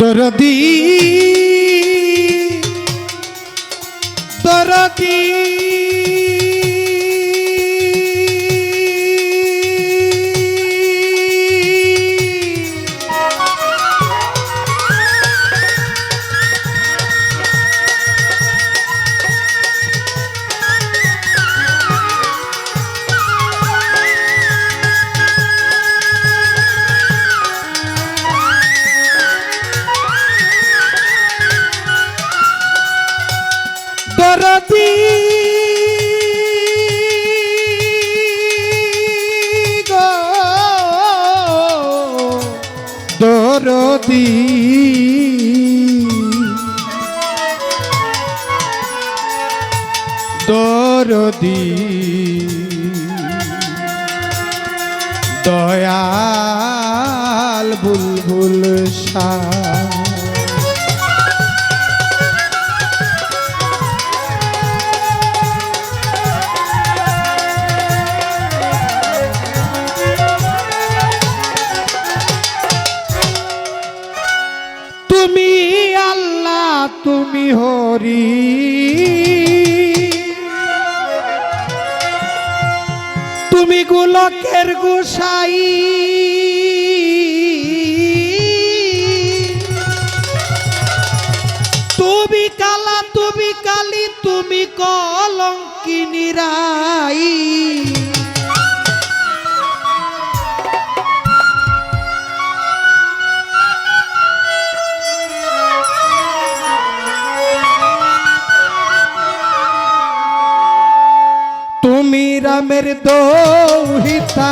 দরদি দরদি। দরদি দরদি দয়াল বুলবুল শাহ তুমি গোলকের গোসাই। তুমি কালা তুমি কালি তুমি কলঙ্কিনী রাই। তুমি রামের দৌহিতা,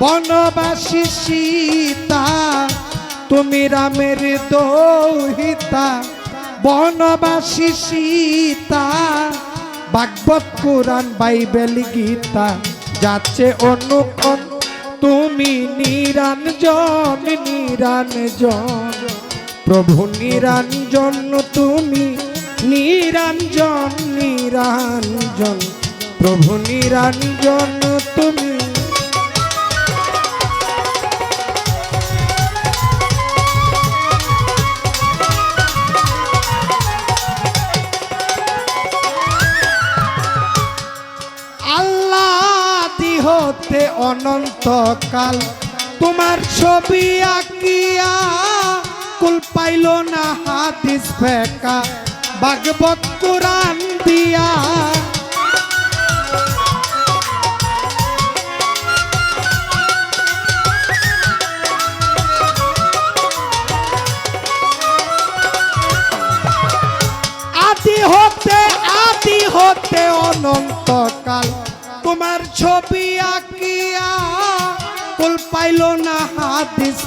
বনবাসী সীতা। তুমি রামের দৌহিতা, বনবাসী সীতা। ভাগবত কোরআন, বাইবেল গীতা, যাচ্ছে অনুক্ষণ তুমি নিরঞ্জন নিরঞ্জন প্রভু নিরঞ্জন তুমি নিরঞ্জন নিরঞ্জন প্রভু নিরঞ্জন তুমি। হতে অনন্তকাল তোমার ছবি আঁকিয়া কুল পাইল না হাদিস ফেকা। ভাগবত কোরআন দিয়া।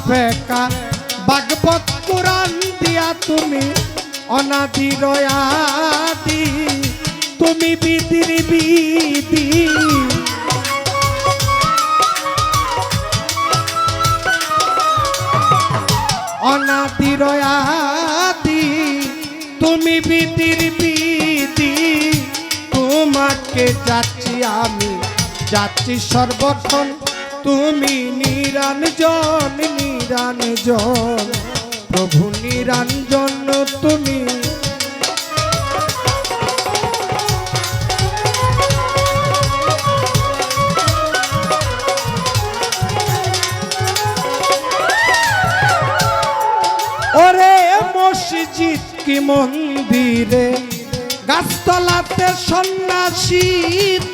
ফেকা ভাগবত কোরআন দিয়া তুমি অনাদি রয়াদি। তুমি বিদির বিদি অনাদি রয়াদি, তুমি বিদির বিদি তোমাকে যাচ্ছি আমি, যাচ্ছি সর্বক্ষণ তুমি নিরঞ্জন নিরঞ্জন প্রভু নিরঞ্জন তুমি। ওরে মসজিদ কি মন্দিরে? গাছতলাতে সন্ন্যাসী,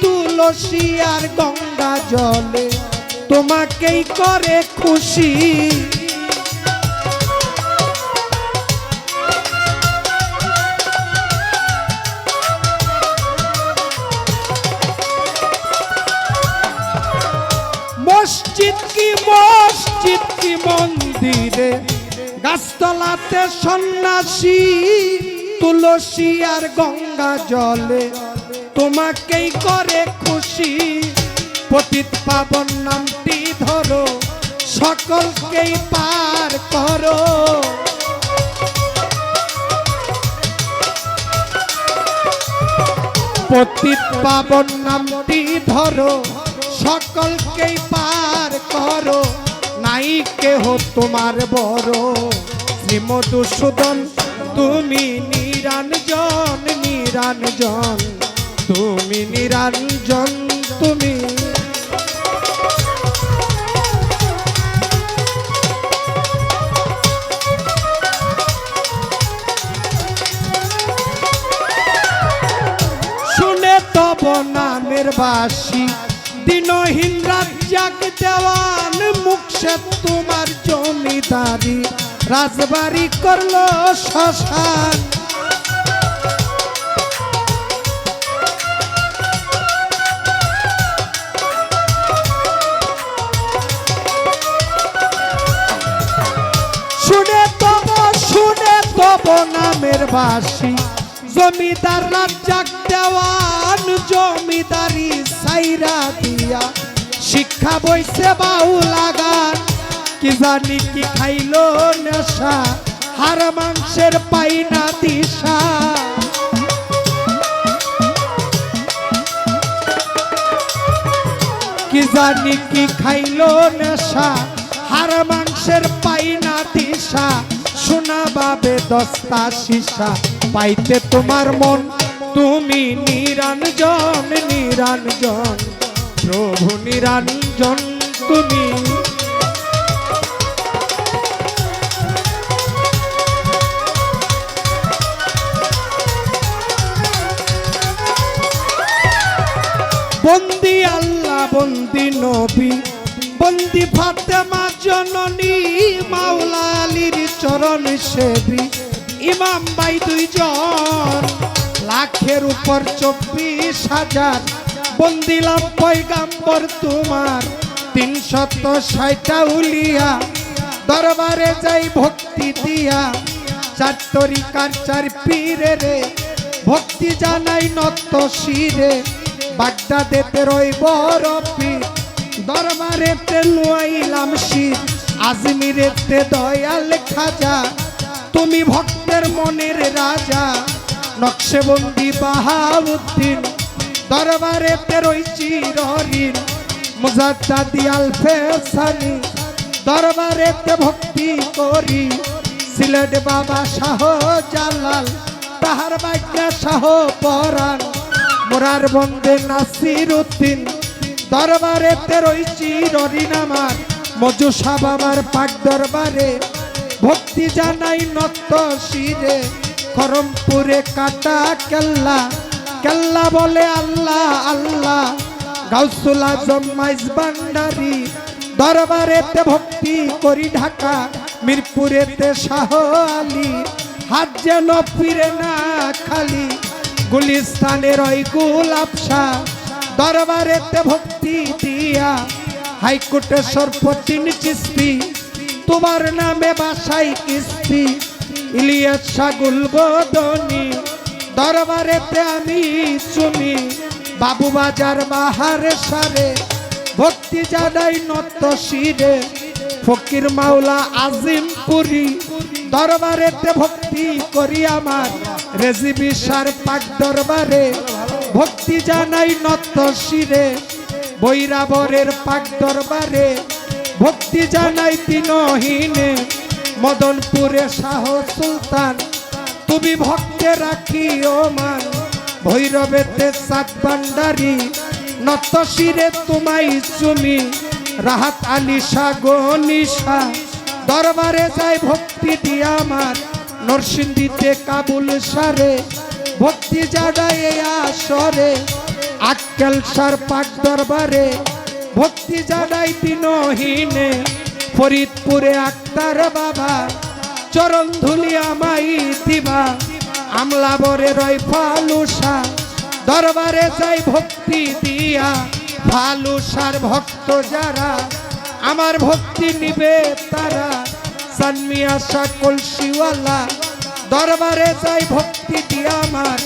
তুলসী আর গঙ্গা জলে। তোমাকেই করে খুশি। মসজিদ কি মসজিদ কি মন্দিরে? গাছতলাতে সন্ন্যাসী, তুলসী আর গঙ্গা জলে। তোমাকেই করে খুশি। পতিত পাবন নামটি ধরো, সকলকেই পার করো। পতিত পাবন নামটি ধরো, সকলকেই পার করো। নাই কেহ তোমার বড়। শ্রী মধুসূদন তুমি নিরঞ্জন নিরঞ্জন। তুমি নিরঞ্জন, তুমি নামের বাসি। দিনহীন রাজ্যাক দেওয়ান মুখে তোমার জমিদারি। রাজবাড়ি করল শ্মশান। শুনে তব শুনে তব নামের বাসি। জমিদার রাজ্জাক দেওয়ান, জমিদারি সাইরা দিয়া। শিক্ষা বইছে বাউলা গান কি জানি কি খাইলো নেশা, হার মাংসের পাই না দিশা। কি জানি কি খাইলো নেশা, হার মাংসের পাই না দিশা। শোনা বাবে দস্তা সীসা। পাইতে তোমার মন। তুমি নিরঞ্জন নিরঞ্জন প্রভু নিরঞ্জন তুমি। বন্দি আল্লাহ, বন্দি নবী, বন্দি ফাতেমা জননী, মাওলা আলীর চরণ সেবী। ইমাম বাই দুইজন লাখের উপর চব্বিশ হাজার। বন্দিলাম পয়গাম্বর তোমার। তিনশত ষাটটা উলিয়া। দরবারে যাই ভক্তি দিয়া। চার তরিকার চার পীরে রে। ভক্তি জানাই নত শিরে। বাগদাদেতে রই বড় পীর দরবারেতে লুয়াইলাম শির। আজমিরেতে দয়াল খাজা। তুমি ভক্তের মনের রাজা নকশেবন্দি বাহাউদ্দিন দরবারেতে রই চিরঋণ মুজাদ্দাদি আলফে সানি দরবারেতে ভক্তি করি। সিলেট বাবা শাহ জালাল তাহার বাগ্যা শাহ পরাণ, মোরার বন্দে নাসির উদ্দিন দরবারেতে রইছি ররিন আমার, মজুসা বাবার পাক দরবারে ভক্তি জানাই নত শিরে খরমপুরে কাটা কেল্লা। কেল্লা বলে আল্লাহ আল্লাহ। গাউসুল আজম মাইজ ভান্ডারি, দরবারেতে ভক্তি করি ঢাকা। মিরপুরেতে শাহ আলী, হাত যেন ফিরে না খালি। গুলিস্তানের ওই গুলাবসা দরবারেতে ভক্তি দিয়া। হাইকোর্টে সর্বতিন কিস্তি তোমার নামে বাসাই কিস্তি ইলিয়াস সাগুল বদনি দরবারেতে আমি চুমি বাবু বাজার বাহারে সারে। ভক্তি জানাই নত শিরে, ফকির মাওলা আজিম আজিমপুরি দরবারেতে ভক্তি করি আমার রেজিবি সার পাক দরবারে। ভক্তি জানাই নত শিরে, বৈরাবরের পাক দরবারে। ভক্তি জানাই তিনহীনে। মদনপুরে শাহ সুলতান, তুমি ভক্তে রাখি ও মান। ভৈরবেতে সাত ভান্ডারি নত শিরে তোমাই চুমি। রাহাত আলী গনিশা দরবারে যাই ভক্তি দিয়া আমার নরসিংদীতে কাবুল সারে, ভক্তি জাডাই আসরে। আক্কেল সার পাক দরবারে ভক্তি জাডাই দিনহীনে ফরিদপুরে আক্তার বাবা, চরণ ধুলি আমাই দিবা। আমলা বরে রয় ফালুসা, দরবারে যাই ভক্তি দিয়া। ফালুসার ভক্ত যারা, আমার ভক্তি নিবে তারা। সানমিয়া শাহ কলসিওয়ালা, দরবারে যাই ভক্তি দিয়া আমার।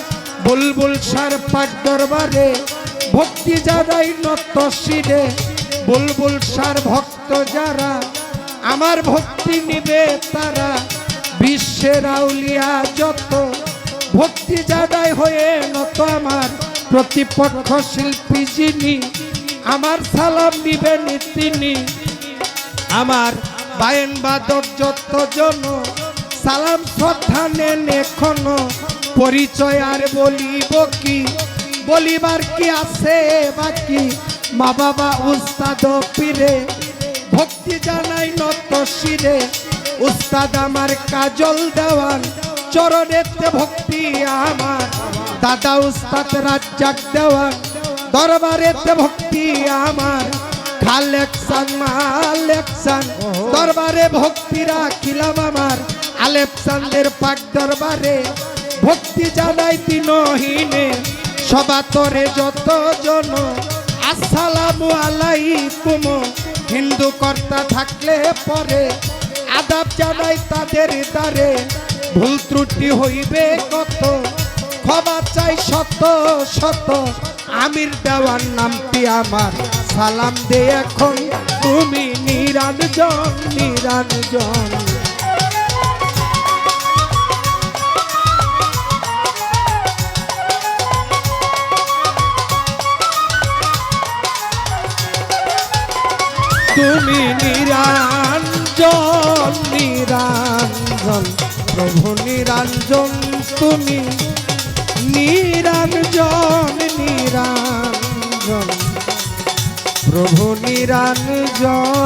বুলবুল সার পাক দরবারে ভক্তি যারাই নত বুলবুল সার ভক্ত যারা, আমার ভক্তি নিবে তারা, বিশ্বের আউলিয়া যত। ভক্তি জাদাই হয়ে নত আমার প্রতিপক্ষ শিল্পী যিনি, আমার সালাম নিবেন তিনি। আমার বায়ন বাদক যত জন, সালাম শ্রদ্ধা নেন এখনও, পরিচয় আর বলিব কি? বলিবার কি আছে বাকি মা বাবা উস্তাদ পীরে, ভক্তি জানাই নত শিরে। উস্তাদ আমার কাজল দেওয়ান, চরণেতে ভক্তি আমার। দাদা উস্তাদ রাজ্জাক দেওয়ান, দরবারেতে ভক্তি আমার। খালেকসান মালেকসান দরবারে ভক্তি রাখিলাম আমার। আলেকসান্দের পাক দরবারে ভক্তি জানাই তিনহীনে। সবাতরে যত জন আসসালামু আলাইকুম। হিন্দু কর্তা থাকলে পরে আদাব জানাই তাদের দ্বারে। ভুল ত্রুটি হইবে কত? ক্ষমা চাই শত শত। আমির দেওয়ার নামটি আমার। সালাম দে এখন তুমি নিরঞ্জন নিরঞ্জন তুমি নিরঞ্জন নিরঞ্জন প্রভু নিরঞ্জন তুমি নিরঞ্জন নিরঞ্জন প্রভু নিরঞ্জন।